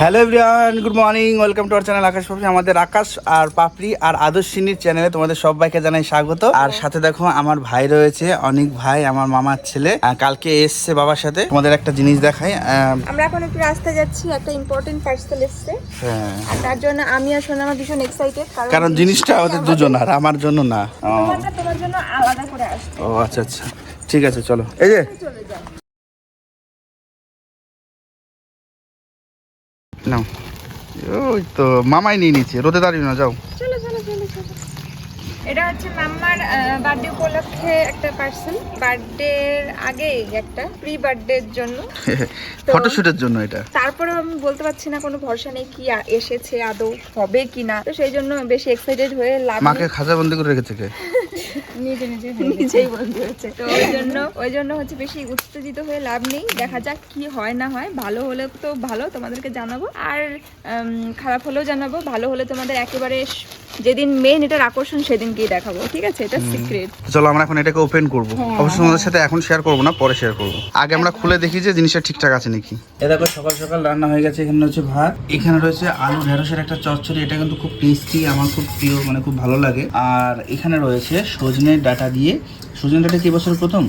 Hello everyone good morning welcome to our channel Akash Papri আমাদের আকাশ আর পাপড়ি আর আদর্শিনীর চ্যানেলে তোমাদের সবাইকে জানাই স্বাগত। আর সাথে দেখো আমার ভাই রয়েছে অনেক ভাই আমার মামার ছেলে। কালকে এসছে বাবার সাথে তোমাদের একটা জিনিস দেখাই। আমরা এখন একটু রাস্তায় যাচ্ছি একটা ইম্পর্টেন্ট পার্সেল এসছে। হ্যাঁ, তার জন্য আমি আর সোনামা ভীষণ এক্সাইটেড কারণ জিনিসটা ওদের দুজন আর আমার জন্য না। তোমার জন্য আলাদা করে আসবে ও আচ্ছা আচ্ছা। ঠিক আছে চলো। এই যে নাও। ওই তো মামাই নিয়ে নিচ্ছে রোদে দাঁড়িয়ে না যাও। চলো চলো চলো চলো। এটা হচ্ছে মাম্মার বার্থডে উপলক্ষে একটা পার্সেল বার্থডের আগেই একটা প্রি বার্থডের জন্য। তো- ফটোশুটের জন্য এটা। তারপরেও আমি বলতে পারছি না কোনো ভরসা নেই কি এসেছে আদৌ হবে কি না তো সেই জন্য বেশি এক্সাইটেড হয়ে লাভ। মাকে খাঁচা বন্দি করে রেখেছে কে? নিজে নিজে নিজেই বন্ধু হচ্ছে তো ওই জন্য ওই জন্য হচ্ছে বেশি উত্তেজিত হয়ে লাভ নেই। দেখা যাক কি হয় না হয়। ভালো হলে তো ভালো তোমাদেরকে জানাব। আর খারাপ হলেও জানাব। ভালো হলে তোমাদের একেবারে যেদিন মেন এটার আকর্ষণ সেদিনকেই দেখাবো। ঠিক আছে? এটা সিক্রেট চলো আমরা এখন এটাকে ওপেন করব। হ্যাঁ। অবশ্যই তোমাদের সাথে এখন শেয়ার করব না পরে শেয়ার করব। আগে আমরা খুলে দেখি যে জিনিসটা ঠিকঠাক আছে নাকি। এ দেখো সকাল সকাল রান্না হয়ে গেছে। এখানে হচ্ছে ভাত। এখানে রয়েছে আলু ঢেঁড়সের একটা চচ্চড়ি। এটা কিন্তু খুব টেস্টি আমার খুব প্রিয় মানে খুব ভালো লাগে। আর এখানে রয়েছে সজনের ডাটা দিয়ে সজনের ডাটা কি বছর প্রথম?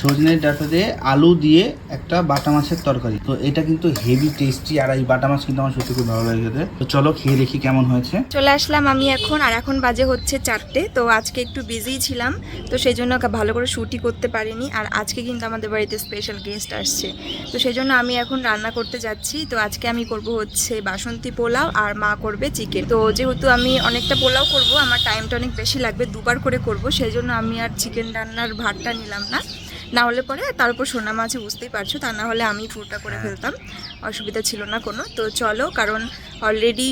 সজনের ডাটা দিয়ে আলু দিয়ে একটা বাটা মাছের তরকারি। তো এটা কিন্তু হেভি টেস্টি আর এই বাটা মাছ কিন্তু আমার সত্যি খুব ভালো লাগে তো চলো খেয়ে দেখি কেমন হয়েছে। চলে আসলাম আমি এখন আর এখন বাজে হচ্ছে চারটে। তো আজকে একটু বিজি ছিলাম তো সেই জন্য ভালো করে শুটই করতে পারিনি। আর আজকে কিন্তু আমাদের বাড়িতে স্পেশাল গেস্ট আসছে। তো সেই জন্য আমি এখন রান্না করতে যাচ্ছি। তো আজকে আমি করব হচ্ছে বাসন্তী পোলাও আর মা করবে চিকেন তো যেহেতু আমি অনেকটা পোলাও করব আমার টাইমটা অনেক বেশি লাগবে। দুবার করে করব সেই জন্য আমি আর চিকেন রান্নার ভাতটা নিলাম না। না হলে পরে তার উপর সোনা মাছ বুঝতেই পারছ তা না হলে আমি পুরোটা করে ফেলতাম। অসুবিধা ছিল না কোনো। তো চলো কারণ অলরেডি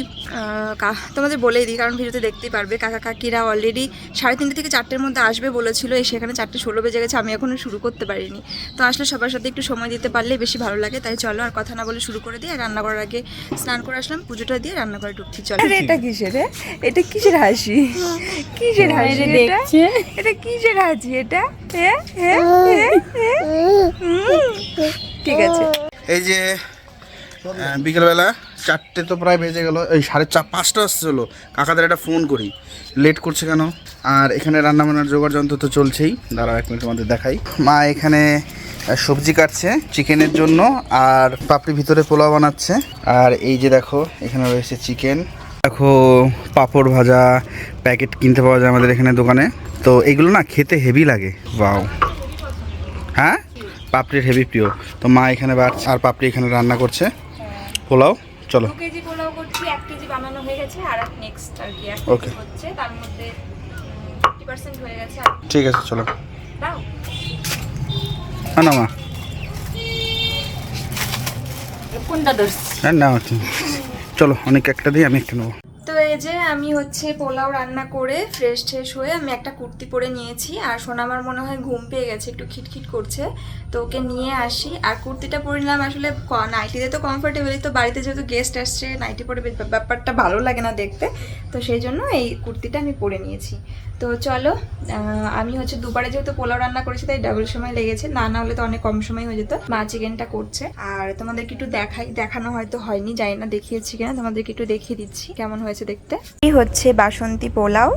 তোমাদের বলেই দিই কারণ ভিডিওতে দেখতেই পারবে কাকা কাকিরা অলরেডি সাড়ে তিনটে থেকে চারটের মধ্যে আসবে বলেছিল এসে এখানে চারটে ষোলো বেজে গেছে আমি এখনও শুরু করতে পারিনি। তো আসলে সবার সাথে একটু সময় দিতে পারলে বেশি ভালো লাগে তাই চলো আর কথা না বলে শুরু করে দিই আর রান্না করার আগে স্নান করে আসলাম পুজোটা দিয়ে রান্না করে ঢুকছি চলো। এটা কিসের এটা কিসের হাসি? কিসের হাসি দেখছে। এটা কিসের হাসি এটা? ঠিক আছে। এই যে বিকেলবেলা চারটে তো প্রায় বেজে গেল, এই সাড়ে চার পাঁচটা হলো কাকাদের একটা ফোন করি। লেট করছে কেন? আর এখানে রান্না বান্নার জোগাড় যন্ত্র তো চলছেই। দাঁড়াও এক মিনিট তোমাদের দেখাই। মা এখানে সবজি কাটছে চিকেনের জন্য আর পাপড়ি ভিতরে পোলাও বানাচ্ছে। আর এই যে দেখো, এখানে রয়েছে চিকেন। দেখো, পাঁপড় ভাজা, প্যাকেট কিনতে পাওয়া যায় আমাদের এখানে দোকানে। তো এগুলো না খেতে হেভি লাগে। বাও হ্যাঁ? পাপড়ির হেভি প্রিয়। তো মা এখানে বাড়ছে আর পাপড়ি এখানে রান্না করছে। পোলাও? চলো। দু কেজি পোলাও করছি এক কেজি বানানো হয়ে গেছে আর নেক্সট আর কি এক হচ্ছে। তার মধ্যে হয়ে গেছে ঠিক আছে চলো। দাও। হ্যাঁ না মা। কোনটা ধরছি হ্যাঁ ঠিক। চলো অনেক একটা দিই আমি একটা নেব। তো এই যে আমি হচ্ছে পোলাও রান্না করে ফ্রেশ ট্রেশ হয়ে আমি একটা কুর্তি পরে নিয়েছি। আর সোনামার মনে হয় ঘুম পেয়ে গেছে, একটু খিটখিট করছে। তো ওকে নিয়ে আসি। আর কুর্তিটা পরে নিলাম আসলে নাইটিতে তো কমফোর্টেবলই তো বাড়িতে যেহেতু গেস্ট আসছে নাইটি পরে ব্যাপারটা ভালো লাগে না দেখতে। তো সেই জন্য এই কুর্তিটা আমি পরে নিয়েছি। তো চলো আমি হচ্ছে দুবারে যেহেতু পোলাও রান্না করেছি, তাই ডাবল সময় লেগেছে। না না হলে তো অনেক কম সময় হয়ে যেত। মা চিকেনটা করছে। আর তোমাদেরকে একটু দেখাই, দেখানো হয়তো হয়নি, জানি না দেখিয়েছি কিনা। তোমাদেরকে একটু দেখিয়ে দিচ্ছি। কেমন হয়েছে দেখতে? এই হচ্ছে বাসন্তী পোলাও।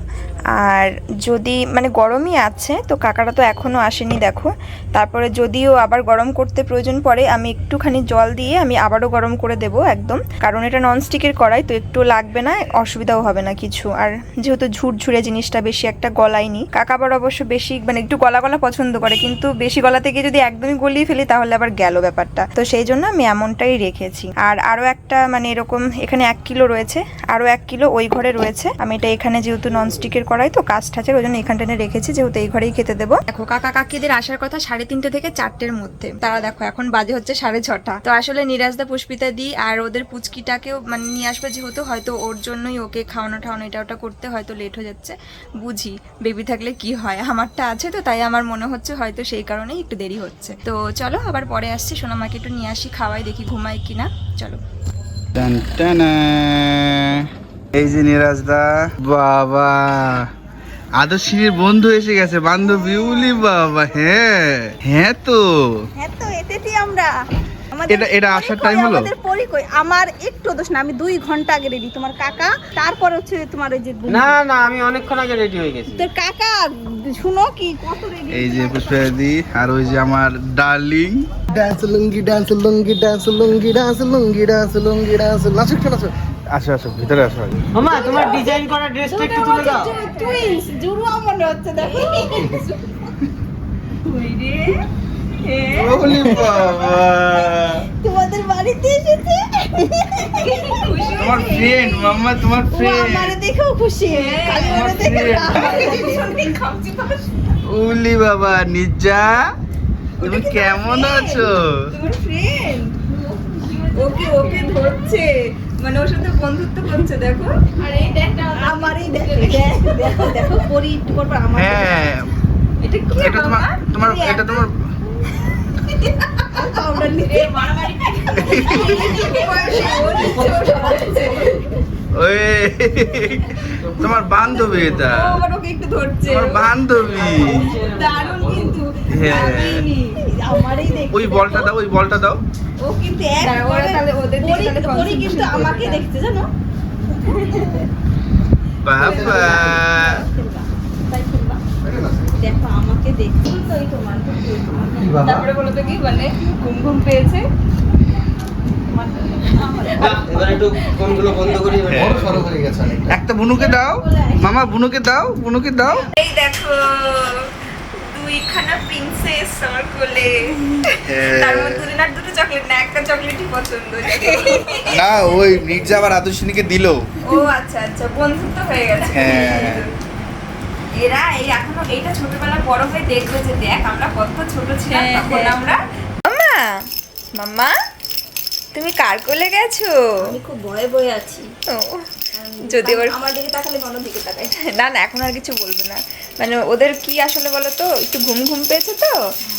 আর যদি মানে গরমই আছে, তো কাকারা তো এখনও আসেনি, দেখো। তারপরে যদিও আবার গরম করতে প্রয়োজন পড়ে, আমি একটুখানি জল দিয়ে আমি আবারও গরম করে দেব একদম। কারণ এটা ননস্টিকের কড়াই, তো একটু লাগবে না, অসুবিধাও হবে না কিছু। আর যেহেতু ঝুরঝুরে জিনিসটা বেশি একটা গলায়নি, কাকা আবার অবশ্য বেশি মানে একটু গলা গলা পছন্দ করে, কিন্তু বেশি গলা থেকে যদি একদমই গলিয়ে ফেলি, তাহলে আবার গেল ব্যাপারটা। তো সেই জন্য আমি এমনটাই রেখেছি। আর আরও একটা মানে এরকম, এখানে এক কিলো রয়েছে, আরও এক কিলো ওই ঘরে রয়েছে। আমি এটা এখানে যেহেতু ননস্টিকের কড়াই, তো কাজ ঠাচের ওই জন্য এখানটা এনে রেখেছি, যেহেতু এই ঘরেই খেতে দেবো। দেখো, কাকা কাকিদের আসার কথা সাড়ে তিনটে থেকে চারটের মধ্যে। তারা দেখো, এখন বাজে হচ্ছে সাড়ে ছটা। তো আসলে নিরাজদা পুষ্পিতা দি আর ওদের পুচকিটাকেও মানে নিয়ে আসবে যেহেতু, হয়তো ওর জন্যই ওকে খাওয়ানো ঠাওয়ানো এটা ওটা করতে হয়তো লেট হয়ে যাচ্ছে। বুঝি বেবি থাকলে কি হয়? আমারটা আছে তো, তাই আমার মনে হচ্ছে হয়তো সেই কারণেই একটু দেরি হচ্ছে। তো চলো, আবার পরে আসছি, সোনামাকে একটু নিয়ে আসি, খাওয়াই, দেখি ঘুমাই কিনা। চলো। টান টানা। এই যে নিরাজদা বাবা। আদর্শিনীর বন্ধু এসে গেছে বান্ধবী। উলি বাবা হ্যাঁ হ্যাঁ তো। হ্যাঁ তো এতেছি আমরা। এটা এটা আসার টাইম হলো? আমাদের পরি কই আমার একটু দোষ না আমি দুই ঘণ্টা আগে রেডি তোমার কাকা তারপর হচ্ছে তোমার ওই যে না না আমি অনেকক্ষণ আগে রেডি হয়ে গেছি। তোর কাকা শুনো কি কত রেডি এই যে পুষ্পাদি আর ওই যে আমার darling. Dance lungi dance lungi dance lungi dance lungi dance lungi dance নাচো। আসো আসো ভিতরে আসো আগে। মামা তোমার ডিজাইন করা ড্রেসটা একটু তুলে দাও। টুইন্স জুড়ুয়া মনে হচ্ছে দেখো। ওলি বাবা। তোমাদের বাড়িতে এসেছে? তোমার ফ্রেন্ড মাম্মা তোমার ফ্রেন্ড আমারে দেখেও খুশি। আমারে দেখে উলি বাবা তুমি কেমন আছো? তোমার ফ্রেন্ড ওকে ওকে ধরছে। মানে ওর সাথে বন্ধুত্ব করছে দেখো। আমারই দেখো দেখো দেখো দেখো পরি একটু পর আমার হ্যাঁ। এটা কি এটা তোমার তোমার এটা তোমার পাউডার নিতে ওই তোমার বান্ধবী এটা। একটু ধরছে। তোমার বান্ধবী। দারুণ কিন্তু। হ্যাঁ। ওই বলটা দাও ওই বলটা দাও। ও কিন্তু এক ওরা তাহলে ওদের দিকে তাহলে পরি কিন্তু আমাকে করবে। দেখতে জানো? বাবা। দেখো আমাকে দেখছি তো এই তোমার তারপরে বলো তো কি মানে ঘুম ঘুম পেয়েছে? এবার একটু ফোনগুলো বন্ধ করি হ্যাঁ। বড় সড়ো হয়ে গেছে একটা বুনুকে দাও মামা বুনুকে দাও বুনুকে দাও এই দেখো দুইখানা প্রিন্সেস আমার কোলে হ্যাঁ। তার মধ্যে দুজনের দুটো চকলেট না একটা চকলেটই পছন্দ না ওই মির্জা আবার আদর্শনীকে দিল ও আচ্ছা আচ্ছা বন্ধুত্ব হয়ে গেছে হ্যাঁ। এরা এই এখনও এইটা ছোটবেলা বড় হয়ে দেখবে যে দেখ আমরা কত ছোট ছিলাম তখন। আমরা মাম্মা মাম্মা তুমি কার কোলে গেছো? আমি খুব ভয়ে ভয়ে আছি। যদি ওর আমার দিকে তাকালে অন্য দিকে তাকাই। না না এখন আর কিছু বলবে না। মানে ওদের কি আসলে বলো তো একটু ঘুম ঘুম পেয়েছে তো?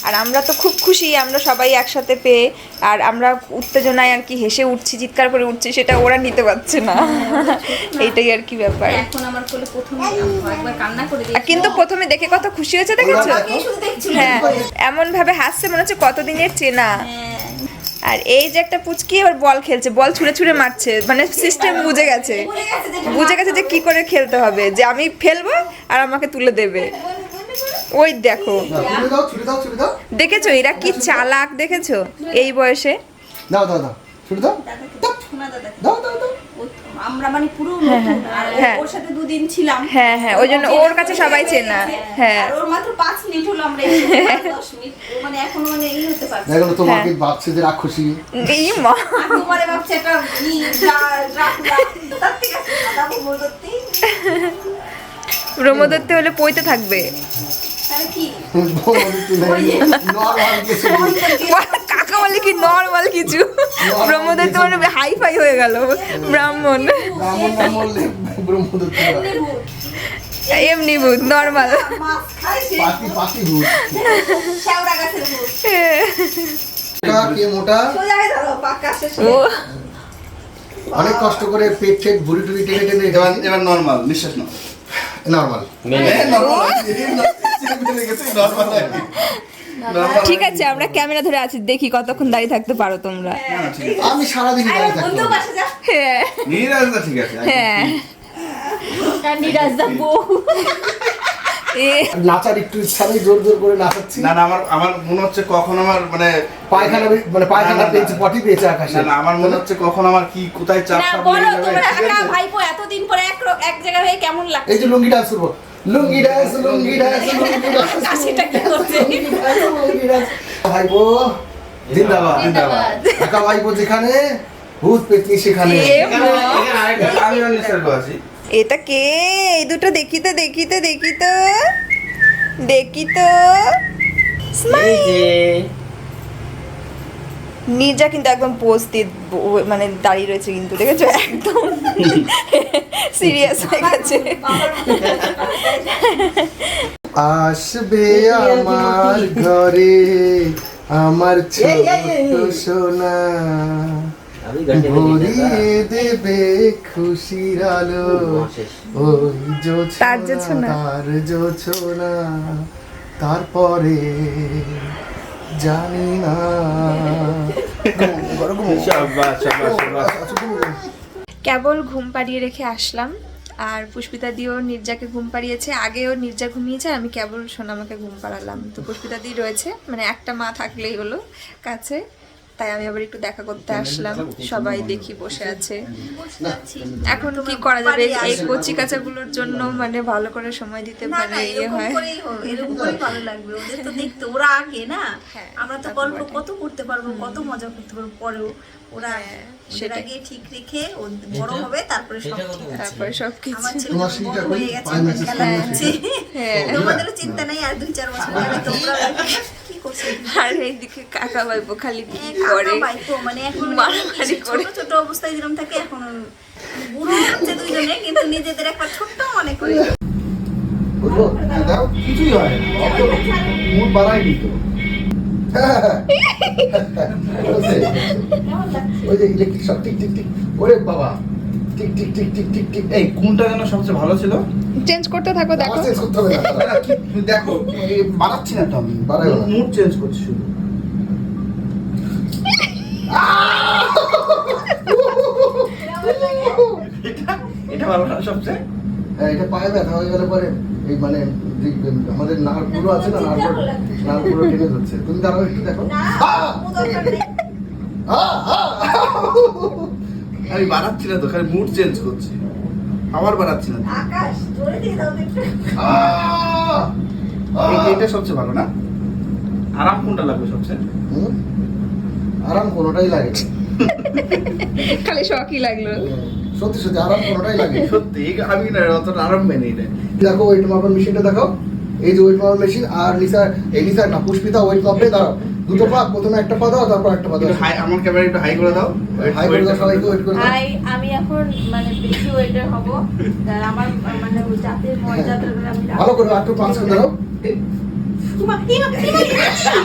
আর আমরা তো খুব খুশি আমরা সবাই একসাথে পেয়ে আর আমরা উত্তেজনায় আর কি হেসে উঠছি চিৎকার করে উঠছি সেটা ওরা নিতে পারছে না। এইটাই আর কি ব্যাপার। এখন আমার কোলে প্রথম একবার কান্না করে কিন্তু প্রথমে দেখে কত খুশি হয়েছে দেখেছ? হ্যাঁ এমন ভাবে হাসছে মনে হচ্ছে কতদিনের চেনা। আর এই যে একটা পুচকি এবার বল খেলছে, বল ছুঁড়ে ছুঁড়ে মারছে মানে সিস্টেম বুঝে গেছে। বুঝে গেছে যে কি করে খেলতে হবে, যে আমি ফেলব আর আমাকে তুলে দেবে। ওই দেখো। দেখেছ? এরা কি চালাক দেখেছ? এই বয়সে? দাও দাও দাও। দাও দাও দাও। আমরা মানে পুরো নতুন আর হ্যাঁ। ওর সাথে দুদিন ছিলাম। হ্যাঁ হ্যাঁ ওই জন্য ওর কাছে সবাই চেনা হ্যাঁ। আর ওর মাত্র পাঁচ মিনিট হলো আমরা এসেছি, পাঁচ দশ মিনিট। মানে এখনও মানে এই হতে পারছে দেখো তোমাকে হ্যাঁ। ভাবছে যে রাক্ষসী। এই মা। তোমারে ভাবছে একটা ই, ড্রাকুলা। তার থেকে সাদা বলব ব্রহ্মদত্তে হলে পইতে থাকবে। তাহলে কি? নর্মাল কিছু কাকা বলে কি নর্মাল কিছু? ব্রহ্মদত্ত মানে হাই ফাই হয়ে গেল ব্রাহ্মণ। এমনি ভূত নর্মাল অনেক কষ্ট করে পেট টেট ভুড়ি টুড়ি টেনে টেনে এবার এবার নর্মাল নিঃশ্বাস নাও। নর্মাল ঠিক আছে আমরা ক্যামেরা ধরে আছি দেখি কতক্ষণ দাঁড়িয়ে থাকতে পারো তোমরা আমি সারাদিন আরে, দাঁড়িয়ে বন্ধু পাশে যা। হ্যাঁ নিরাজদা ঠিক আছে হ্যাঁ নিরাজদা বউ। এ নাচার একটু ইচ্ছা জোর জোর করে নাচাচ্ছি না না আমার আমার মনে হচ্ছে কখন আমার মানে পায়খানা মানে পায়খানা। পেয়েছে পটি পেয়েছে আকাশে না না আমার মনে হচ্ছে কখন আমার কি কোথায় চাপ না, চাপ বলো, তোমরা একা? ভাইপো এতদিন পরে এক এক জায়গায় হয়ে কেমন লাগছে? এই যে লুঙ্গি ডান্স করব lungi dance lungi dance lungi dance. হাসিটা কি করছে? লুঙ্গি ডান্স ভাইবো জিন্দাবাদ। জিন্দাবাদ। একা ভাইবো যেখানে ভূত পেতনি সেখানে। আমি নিঃশ্বাস আছি এটা কে? এই দুটো দেখি তো দেখি তো দেখি তো দেখি তো এই যে নির্জা কিন্তু একদম পোস্তিত মানে দাঁড়িয়ে রয়েছে কিন্তু দেখেছ? একদম সিরিয়াস হয়ে গেছে। আসবে আমার ঘরে আমার ছোট সোনা। ভরিয়ে দেবে খুশির আলো। ওই জোছনা। তার জোছনা তারপরে জানি না। আচ্ছা তুমি কেবল ঘুম পাড়িয়ে রেখে আসলাম আর পুষ্পিতা দিও নির্জাকে ঘুম পাড়িয়েছে। আগেও নির্জা ঘুমিয়েছে আমি কেবল সোনামাকে ঘুম পাড়ালাম। তো পুষ্পিতা দি রয়েছে মানে একটা মা থাকলেই হলো কাছে। তাই আমি আবার একটু দেখা করতে আসলাম। সবাই দেখি বসে আছে। এখন কি করা যাবে? এই কচি কাচাগুলোর জন্য মানে ভালো করে সময় দিতে মানে ইয়ে এরকম হয়। এরকম করেই ভালো লাগবে। ওদের তো দেখতে ওরা আগে না? হ্যাঁ, আমরা তো গল্প কত করতে পারব কত মজা করতে পারব পরেও। ওরা হ্যাঁ, সেটা। আগে ঠিক রেখে ও বড় হবে তারপরে সব সেটা ঠিক তারপরে সবকিছু আমার ছেলে তোমার তো সিটটা বড় কই? হয়ে গেছে খেলা করে হ্যাঁ। তোমাদেরও চিন্তা নেই আর দুই চার বছর পরে তোমরা কি করছ আর এইদিকে কাকা ভাইবো খালি কি কাকা করে। মানে এখন মারামারি করে। ছোট অবস্থায় যেরকম থাকে এখন বুড়ো হচ্ছে দুইজনে কিন্তু নিজেদের একটা ছোট্ট মনে করি। কিছুই হয় মুড বাড়ায়নি তো। ওই যে ইলেকট্রিক সব টিক টিক টিক। ওরে বাবা টিক টিক টিক টিক টিক টিক। এই কোনটা যেন সবচেয়ে ভালো ছিল? চেঞ্জ করতে থাকো দেখো। চেঞ্জ করতে হবে দেখো বাড়াচ্ছি না তো আমি মুড চেঞ্জ করছি শুধু। এটা- এটা ভালো না সবচেয়ে? হ্যাঁ এটা পায়ে ব্যথা হয়ে গেলে পরে এই মানে আমাদের নাড়পুরো আছে না নাড়পুর নাড়পুরো টেনে ধরছে। তুমি দাঁড়াও একটু দেখো! আমি বাড়াচ্ছি না তো খালি মুড চেঞ্জ করছি। আবার বাড়াচ্ছি না! এইটা সবচেয়ে ভালো না? আরাম কোনটা লাগবে সবচেয়ে? হুম? আরাম কোনোটাই লাগে। খালি শখই লাগল। সত্যি সত্যি আরাম কোনোটাই লাগে সত্যি আমি না অতটা আরাম মেনে নেই। দেখো ওয়েট মাপার মেশিনটা দেখাও। এই যে ওয়েট মাপার মেশিন আর নিসা এই নিসা না পুষ্পিতা ওয়েট মাপে দাঁড়াও। দুটো পা প্রথমে একটা পা দাও তারপর একটা পা দাও। হাই আমার ক্যামেরা একটু হাই করে দাও। হাই করে দাও সবাইকে ওয়েট করে দাও। আই আমি এখন মানে বেশি ওয়েটার হব। আর আমার মানে জাতের মর্যাদা আমি ভালো করে একটু পাঁচ করে দাও। তোমার কি না কি দাঁড়াও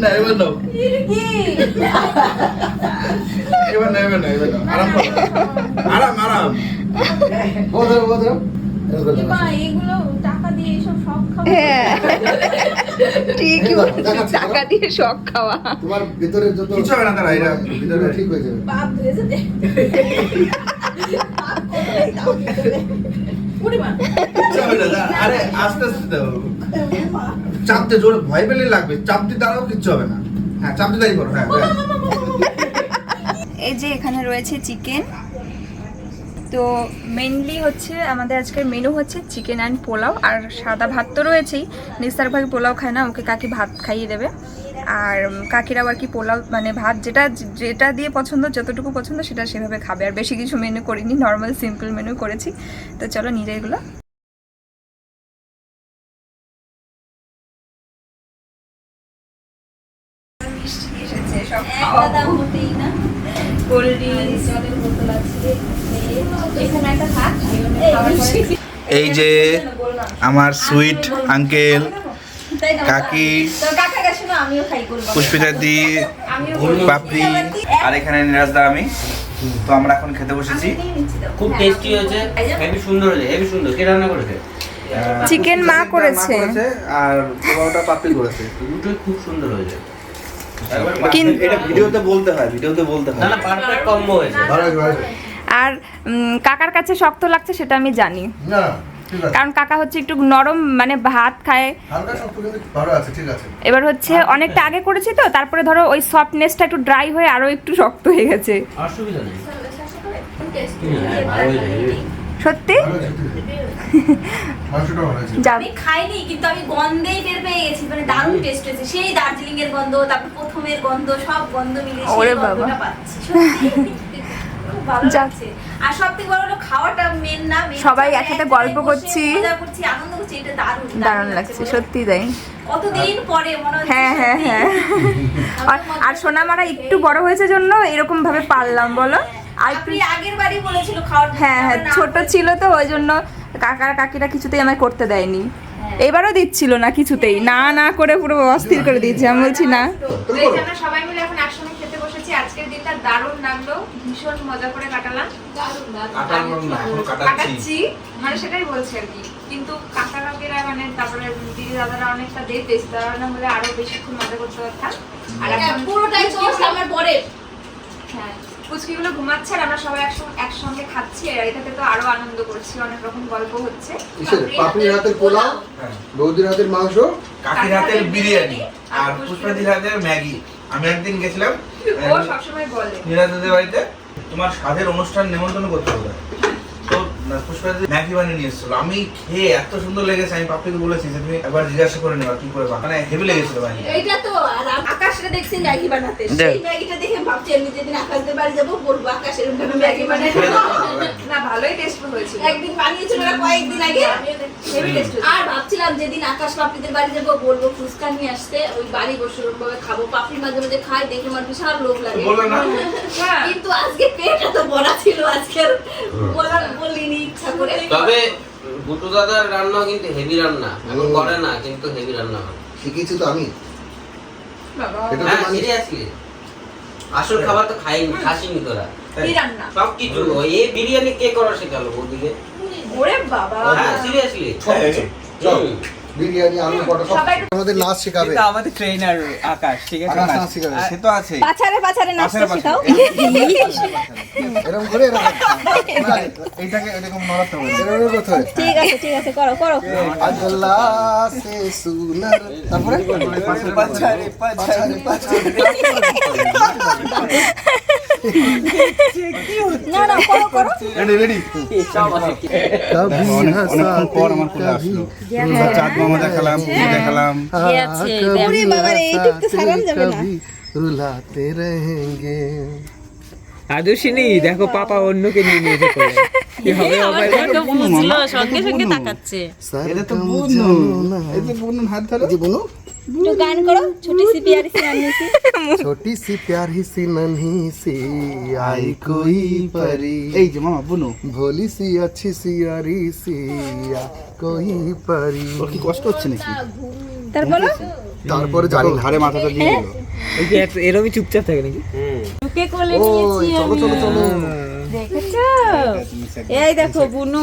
না এবার নাও এবার না এবার না এবার না আরাম করো আরাম আরাম ও ধরো ও ধরো এরকম করে মা দাও। এগুলো টাকা দিয়ে এসব ঠিকই টাকা শখ খাওয়া তোমার ভিতরে যত কিছু হবে না দাঁড়া, এটা ভিতরে- ঠিক হয়ে যাবে বাপ ধুয়ে যাবে পরিমাণ কিচ্ছু হবে না, দাঁড়া। আরে আস্তে আস্তে দাও চাপ জোরে ভয় পেলে লাগবে। চাপ দিয়ে দাঁড়াও কিচ্ছু হবে না। হ্যাঁ চাপ দিয়ে দাঁড়িয়ে করো হ্যাঁ হ্যাঁ। এই যে এখানে রয়েছে চিকেন। তো মেনলি হচ্ছে আমাদের আজকের মেনু হচ্ছে চিকেন অ্যান্ড পোলাও আর সাদা ভাত তো রয়েছেই। নিস্তার ভাই পোলাও খায় না ওকে কাকি ভাত খাইয়ে দেবে। আর কাকিরাও আর কি পোলাও মানে ভাত যেটা যেটা দিয়ে পছন্দ যতটুকু পছন্দ সেটা সেভাবে খাবে। আর বেশি কিছু মেনু করিনি নর্মাল সিম্পল মেনু করেছি। তো চলো নিজে এগুলো। এই যে আমার সুইট আঙ্কেল কাকি তো কাকা গেছে না আমিও খাই করব পুষ্পিতা দি পাপড়ি আর এখানে নিরাজদা আমি। তো আমরা এখন খেতে বসেছি। খুব টেস্টি হয়েছে। হেভি সুন্দর হয়েছে হেভি সুন্দর। কে রান্না করেছে? চিকেন মা করেছে। আর পোলাওটা পাপড়ি করেছে। দুটোই খুব সুন্দর হয়েছে। কিন্তু- এটা ভিডিওতে বলতে হয় ভিডিওতে বলতে হয় না পারফেক্ট কম্বো হয়েছে ভালো আছে ভালো আছে আর কাকার কাছে শক্ত লাগছে সেটা আমি জানি। না। কারণ কাকা হচ্ছে একটু নরম মানে ভাত খায়। হালকা শক্ত কিন্তু ভালো আছে ঠিক আছে। এবার হচ্ছে অনেকটা আগে করেছি তো তারপরে ধরো ওই সফটনেসটা একটু ড্রাই হয়ে আরও একটু শক্ত হয়ে গেছে। হ্যাঁ। সত্যি? আমি খাইনি কিন্তু আমি গন্ধেই টের পেয়ে গেছি মানে দারুণ টেস্ট হয়েছে। সেই দার্জিলিং এর গন্ধ তারপর প্রথমের গন্ধ সব গন্ধ মিলে ওরে সেই বাবা। গন্ধটা পাচ্ছি। সত্যি। খুব ভালো লাগছে। আর সব থেকে বড় হলো খাওয়াটা মেন না সবাই একসাথে গল্প করছি। করছি আনন্দ করছি এটা দারুণ দারুণ লাগছে সত্যি তাই কতদিন পরে মনে হচ্ছে হ্যাঁ হ্যাঁ হ্যাঁ আর- সোনামারা একটু বড় হয়েছে জন্য এরকম ভাবে পারলাম বলো আর আপনি আগের বারই বলেছিল খাওয়ার হ্যাঁ হ্যাঁ ছোট ছিল তো ওই জন্য কাকার কাকিরা কিছুতেই আমায় করতে দেয়নি হ্যাঁ। এবারও দিচ্ছিল না কিছুতেই না না করে পুরো অস্থির করে দিয়েছে আমি বলছি না সবাই মিলে এখন একসঙ্গে দিনটা দারুণ লাগল ভীষণ মজা করে কাটালাম। কাটাচ্ছি। মানে সেটাই বলছি আর কি। কিন্তু কাকা কাকিরা মানে তারপরে দিদি দাদারা অনেকটা তারা না হলে আরও বেশিক্ষণ মজা করতে পারতাম। আর হ্যাঁ, এখন পুরোটাই আমার পরের হ্যাঁ পুচকিগুলো ঘুমাচ্ছে আর আমরা সবাই একসঙ্গে একসঙ্গে খাচ্ছি। আর এটাতে তো আরও আনন্দ করছি অনেক রকম গল্প হচ্ছে। কিসের? পাপড়ির হাতের পোলাও? বৌদির হাতের মাংস? কাকির হাতের বিরিয়ানি আর পুষ্পাদির হাতের ম্যাগি। আমি একদিন গেছিলাম ও সবসময় বলে। নীরাজদের বাড়িতে তোমার সাধের অনুষ্ঠান নেমন্তন্ন করতে হবে। ম্যাগি বানিয়ে নিয়ে এসেছিল। আমি খেয়ে এত সুন্দর লেগেছে আমি পাপড়িকে বলেছি যে তুমি একবার জিজ্ঞাসা করে নেবা কি করে বানায়। মানে হেভি লেগেছিল বানিয়ে এইটা তো আর আকাশটা দেখছি ম্যাগি বানাতে। সেই ম্যাগিটা দেখে ভাবছি আমি যেদিন আকাশদের বাড়ি যাব বলব আকাশ এরকম ম্যাগি বানাই না ভালোই টেস্ট হয়েছিল। একদিন বানিয়েছিল ওরা কয়েকদিন আগে। হেভি টেস্ট আর ভাবছিলাম যেদিন আকাশ পাপড়িদের বাড়ি যাব বলব ফুচকা নিয়ে আসতে ওই বাড়ি বসে ভাবে খাব। পাপড়ি মাঝে মাঝে খাই দেখে আমার বিশাল লোভ লাগে। হ্যাঁ কিন্তু আজকে পেট এত বড়া ছিল আজকে। বলার বলিনি। ইচ্ছা করে তবে বুটু দাদার রান্না কিন্তু হেভি রান্না। এখন করে না কিন্তু হেভি রান্না করে শিখেছি তো আমি। হ্যাঁ সিরিয়াসলি আসল খাবার তো খাইনি খাসিনি তোরা কি রান্না? সব কিছু। এই বিরিয়ানি কে করা শেখালো ওদিকে ওরে বাবা। হ্যাঁ সিরিয়াসলি বিরিয়ানি আলু পটা আমাদের নাচ শেখাবে। কিন্তু আমাদের ট্রেনার আকাশ ঠিক আছে? নাচ শেখাবে সে তো আছে পাছারে পাছারে নাচতে শেখাও। এরকম করে এরকম এইটাকে এরকম নড়াতে হবে। এরকম করতে হবে। ঠিক আছে ঠিক আছে করো করো। আগলা সে সুনার। তারপরে? পাছারে পাছারে না না করো করো। রেডি রেডি কবি কোলে আসলো। চাঁদ মামা দেখালাম পুজো দেখালাম। রুলাতে রহেঙ্গে। আদর্শিনী দেখো পাপা অন্যকে নিয়ে নিয়ে যেতে কি হবে? সঙ্গে সঙ্গে তাকাচ্ছে। এটা তো বুনু। এটা বুনু হাত ধরে? যে একটু সি প্যারি সি। নানি ছোটি সি প্যারি এই যে বুনো। ভোলি সি আছি সি আরি সি কই কষ্ট হচ্ছে নাকি? তার বলো। তারপরে জানি ঘাড়ে মাথাটা দিয়ে হ্যাঁ। দিল। এই যে চুপচাপ থাকে নাকি? হুম ওকে কোলে নিয়েছি চলো চলো চলো। দেখেছ? এই দেখো বুনু।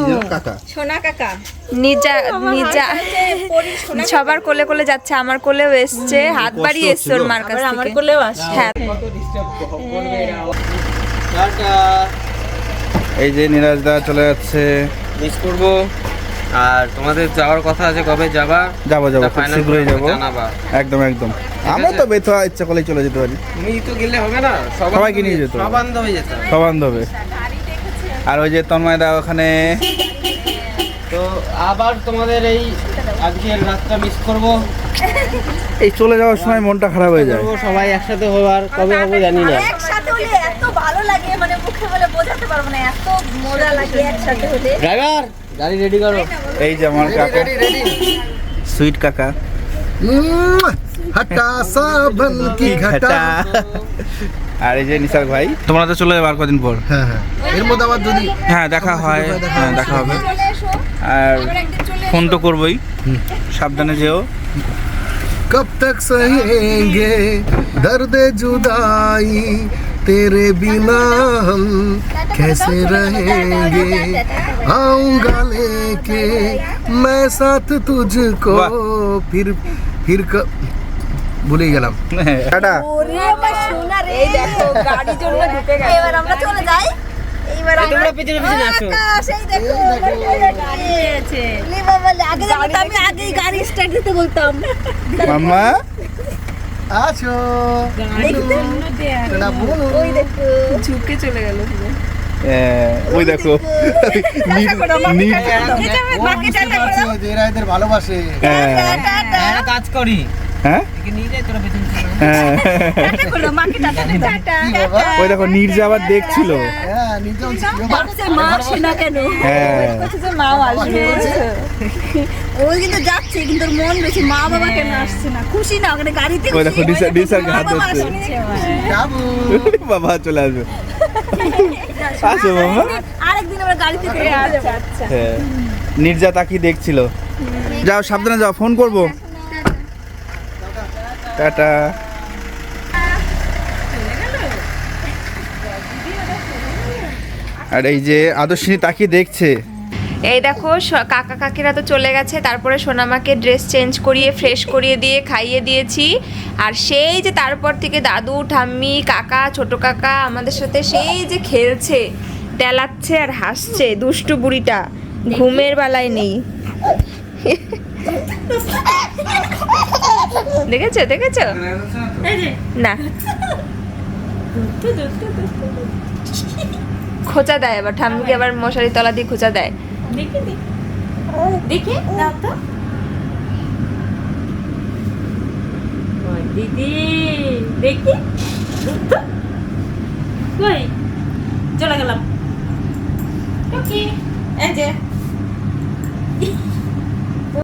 সোনা কাকা। নিজা নিজা। সবার কোলে কোলে যাচ্ছে আমার কোলেও এসছে হাত বাড়িয়ে এসছে ওর মার কাছে আমার কোলেও আসছে। হ্যাঁ। এই যে নিরাজ দা চলে যাচ্ছে। মিস করব। আর তোমাদের যাওয়ার কথা আছে কবে যাবা? যাব যাব খুব শীঘ্রই যাব। একদম একদম। আমরা তো বেথা ইচ্ছা করলেই চলে যেতে পারি। তুমি তো গেলে হবে না? সবাইকে নিয়ে যেতে। সব যেতে বান্ধবে আর ওই যে তন্ময় দা ওখানে। তো আবার তোমাদের এই আজকের রাতটা মিস করব। এই চলে যাওয়ার সময় মনটা খারাপ হয়ে যায়। সবাই একসাথে হবার কবে হব জানি না। একসাথে হলে এত ভালো লাগে মানে মুখে বলে বোঝাতে পারব না এত মজা লাগে একসাথে হলে। ড্রাইভার! গাড়ি রেডি করো। এই যে আমার কাকা। সুইট কাকা। আর এই যে নিসার ভাই। তোমরা তো চলে যাবে আর কদিন পর। হ্যাঁ হ্যাঁ। এর মধ্যে আবার যদি হ্যাঁ দেখা হয়। হ্যাঁ দেখা হবে। আর ফোন তো করবই। সাবধানে যেও। কব তক সহেঙ্গে দর্দে জুদাই। तेरे बिना हम कैसे रहेंगे आऊंगा लेके मैं साथ तुझको वाह। फिर फिर कब ভুলেই গেলাম টাটা ওরে আমার সোনা রে এই দেখো গাড়ির জন্য ঢুকে গেছে এবার আমরা চলে যাই এইবার আমরা তোমরা পেছনে পেছনে আসো আকাশ, এই দেখো গাড়ি আছে লে বাবা লে, আগে জানতো আমি আগেই গাড়ি স্টার্ট দিতে বলতাম মাম্মা আছো? ঝুঁকে চলে গেল হ্যাঁ, ওই দেখো। এদের ভালোবাসে। হ্যাঁ কাজ করি। হ্যাঁ। হ্যাঁ। ওই দেখো নীরজা আবার দেখছিল। হ্যাঁ হ্যাঁ। ওই কিন্তু যাচ্ছে কিন্তু মন বেশি মা বাবা কেন আসছে না? খুশি না ওখানে গাড়িতে ওই দেখো হাত বাবা চলে আসবে। আসো মামা আরেকদিন আমরা গাড়িতে করে আচ্ছা আচ্ছা। হ্যাঁ। নির্জা তাকি দেখছিল। যাও সাবধানে যাও ফোন করব। টাটা। আর এই যে আদর্শিনী তাকিয়ে দেখছে। এই দেখো স- কাকা কাকিরা তো চলে গেছে তারপরে সোনামাকে ড্রেস চেঞ্জ করিয়ে ফ্রেশ করিয়ে দিয়ে খাইয়ে দিয়েছি। আর সেই যে তারপর থেকে দাদু ঠাম্মি কাকা ছোট কাকা আমাদের সাথে সেই যে খেলছে তেলাচ্ছে আর হাসছে দুষ্টু বুড়িটা ঘুমের বেলায় নেই। দেখেছ দেখেছ? না। খোঁচা দেয় আবার ঠাম্মিকে আবার মশারি তলা দিয়ে খোঁচা দেয়। দেখি দাও তো। দিদি দেখি। কই চলে গেলাম। ওকে এই যে।